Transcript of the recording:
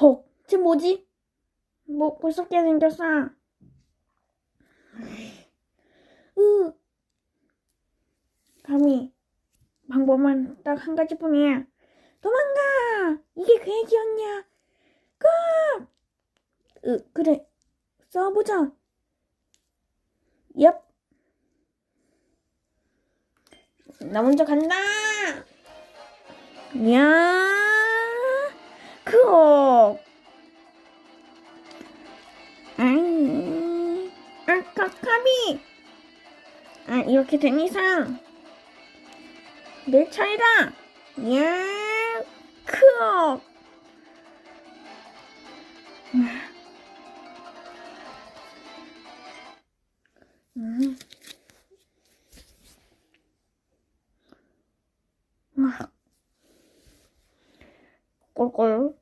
헉, 쟤 뭐지? 뭐, 무섭게 생겼어. 으. 감히, 방법만 딱 한 가지뿐이야. 도망가! 이게 계획이었냐? 꼭! 으, 그래. 싸워보자. 얍. 나 먼저 간다! 야! 콕! 아 가카비! 아, 이렇게 된 이상 내 차이다! 예, 크어! 음. 음. 와. 꼴꼴.